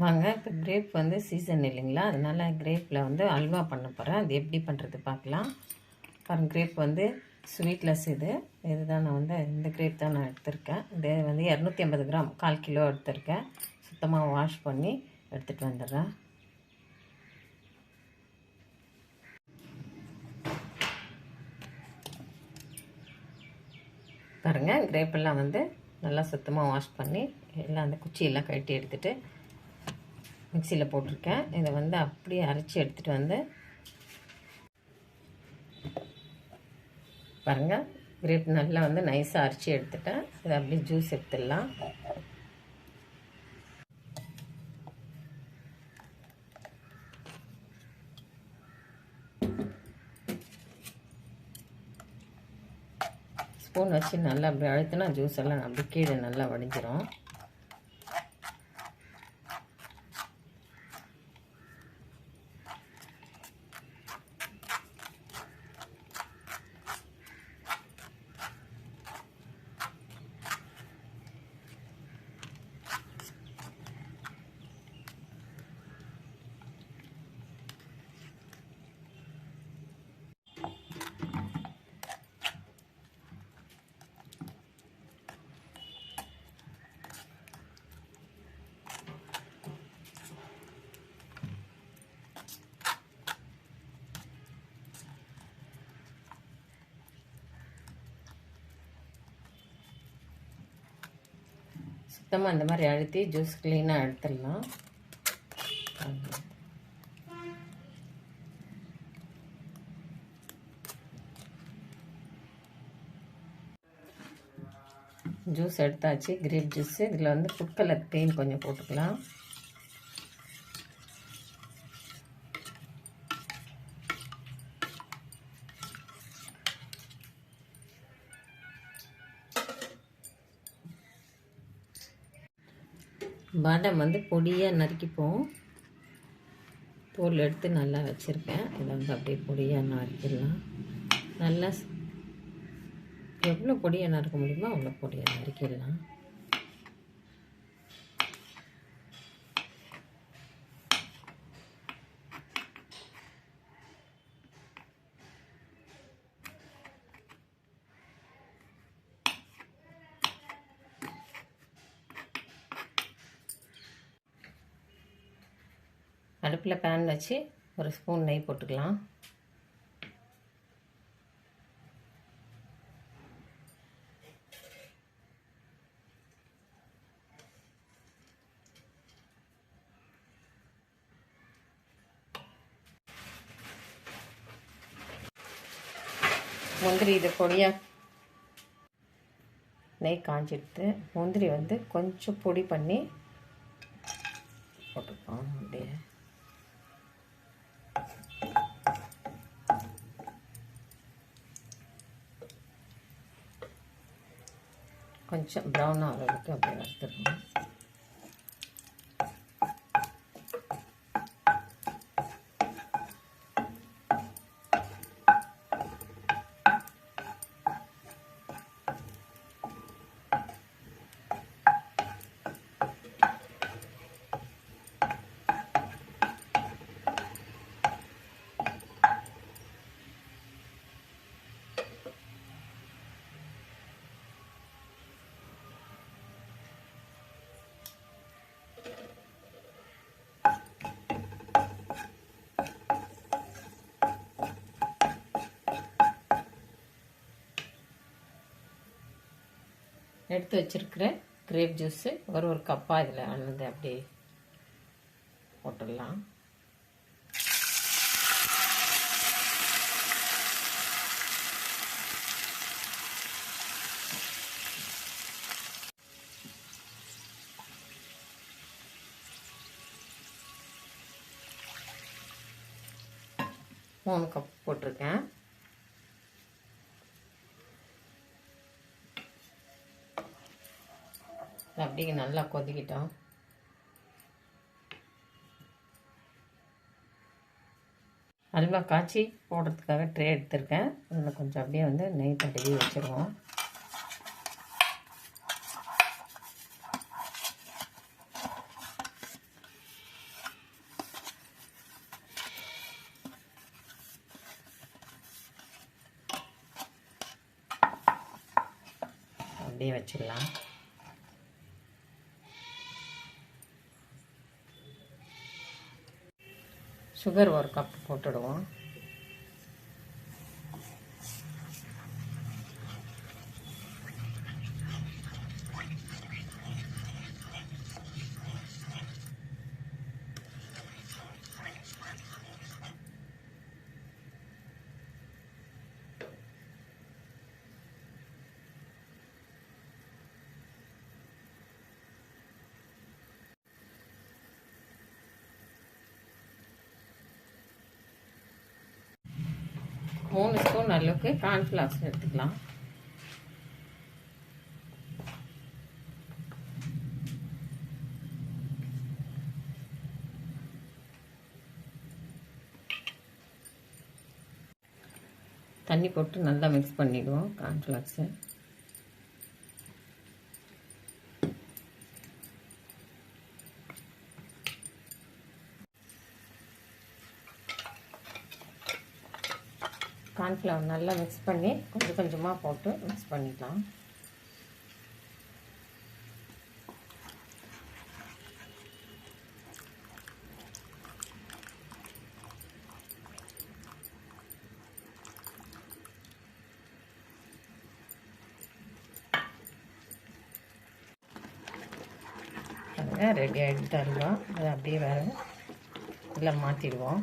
வாங்க இப்போ கிரேப் வந்து சீசன் இல்லைங்களா? அதனால் கிரேப்பில் வந்து அல்வா பண்ண போகிறேன் அது எப்படி பண்ணுறது பார்க்கலாம் பாருங்க கிரேப் வந்து ஸ்வீட்லெஸ் இது. இதுதான் நான் வந்து இந்த கிரேப் தான் நான் எடுத்திருக்கேன். இது வந்து இரநூத்தி ஐம்பது கிராம் கால் கிலோ எடுத்திருக்கேன். சுத்தமாக வாஷ் பண்ணி எடுத்துகிட்டு வந்துடுறேன். பாருங்கள் கிரேப்பெல்லாம் வந்து நல்லா சுத்தமாக வாஷ் பண்ணி எல்லாம் அந்த குச்சியெல்லாம் கழட்டி எடுத்துகிட்டு மிக்சியில் போட்டிருக்கேன். இதை வந்து அப்படியே அரைச்சி எடுத்துகிட்டு வந்து பாருங்கள் கிரேப் நல்லா வந்து நைஸாக அரைச்சி எடுத்துட்டேன். இதை அப்படியே ஜூஸ் எடுத்துடலாம். ஸ்பூன் வச்சு நல்லா அப்படி அழுத்தினா ஜூஸ் எல்லாம் அப்படி கீழே நல்லா வடிஞ்சிரும். சுத்தமாக அந்த மாதிரி அழுத்தி ஜூஸ் க்ளீனாக எடுத்துடலாம். ஜூஸ் எடுத்தாச்சு கிரேப் ஜூஸ் இதில் வந்து ஃபுட் கலர் தேன் கொஞ்சம் போட்டுக்கலாம். பாதாம் வந்து பொடியாக நறுக்கிப்போம். தோல் எடுத்து நல்லா வச்சுருக்கேன். இதை வந்து அப்படியே பொடியாக நறுக்கிடலாம். நல்லா எவ்வளோ பொடியாக நறுக்க முடியுமோ அவ்வளோ பொடியாக நறுக்கிடலாம். அடுப்பில் பேன் வச்சு ஒரு ஸ்பூன் நெய் போட்டுக்கலாம். முந்திரி இது பொடியாக நெய் காஞ்சிடுது முந்திரி வந்து கொஞ்சம் பொடி பண்ணி கொஞ்சம் ப்ரௌனாக வரைக்கும் அப்படியே வறுத்துடணும் எடுத்து வச்சுருக்கிற கிரேப் ஜூஸு ஒரு ஒரு கப்பாக இதில் அளந்து அப்படியே போட்டுடலாம். மூணு கப் போட்டிருக்கேன். அப்படியே நல்லா கொதிக்கிட்டோம். அல்வா காய்ச்சி போடுறதுக்காக ட்ரே எடுத்திருக்கேன். அதில் கொஞ்சம் அப்படியே வந்து நெய் தடவி வச்சுருவோம். அப்படியே வச்சிடலாம். சுகர் ஒரு கப் போட்டுடுவோம். மூணு ஸ்பூன் அளவுக்கு கார்ன்ஃப்ளவர்ஸ் எடுத்துக்கலாம். தண்ணி போட்டு நல்லா மிக்ஸ் பண்ணிவிடுவோம் கார்ன்ஃப்ளவர்ஸை கார்ன்ஃப்ளவர் நல்லா மிக்ஸ் பண்ணி கொஞ்சம் கொஞ்சமாக போட்டு மிக்ஸ் பண்ணிக்கலாம். ரெடி ஆகிட்டு தருவோம் அதை அப்படியே வேறு இதில் மாற்றிடுவோம்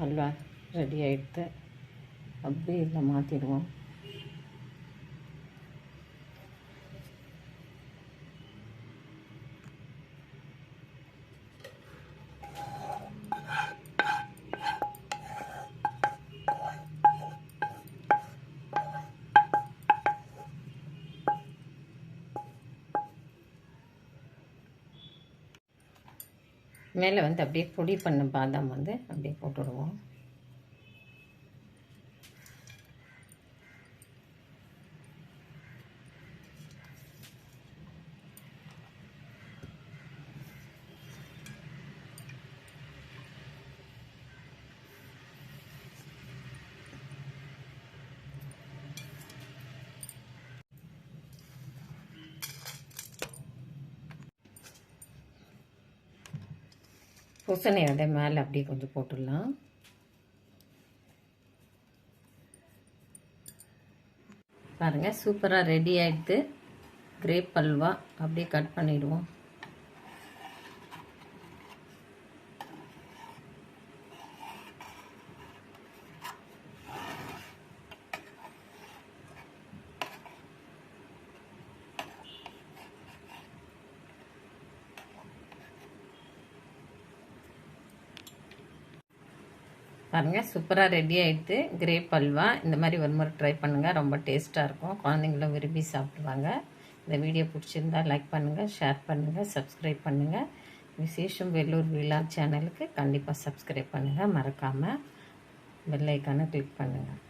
அல்வா ரெடி ஆகிடுது அப்படியே இதில் மாற்றிடுவோம். மேலே வந்து அப்படியே பொடி பண்ண பாதாம் வந்து அப்படியே போட்டுவிடுவோம் பூசணி விதை மேலே அப்படியே கொஞ்சம் போட்டுடலாம். பாருங்கள் சூப்பராக ரெடி ஆகிடுது கிரேப் அல்வா அப்படியே கட் பண்ணிவிடுவோம் பாருங்கள் சூப்பராக ரெடி ஆகிட்டு கிரேப் அல்வா இந்த மாதிரி ஒரு முறை ட்ரை பண்ணுங்கள் ரொம்ப டேஸ்ட்டாக இருக்கும். குழந்தைங்களும் விரும்பி சாப்பிடுவாங்க. இந்த வீடியோ பிடிச்சிருந்தா லைக் பண்ணுங்கள் ஷேர் பண்ணுங்கள் சப்ஸ்கிரைப் பண்ணுங்கள் விசேஷம் வெள்ளூர் விழா சேனலுக்கு கண்டிப்பாக சப்ஸ்கிரைப் பண்ணுங்கள் மறக்காமல் பெல்லைக்கான கிளிக் பண்ணுங்கள்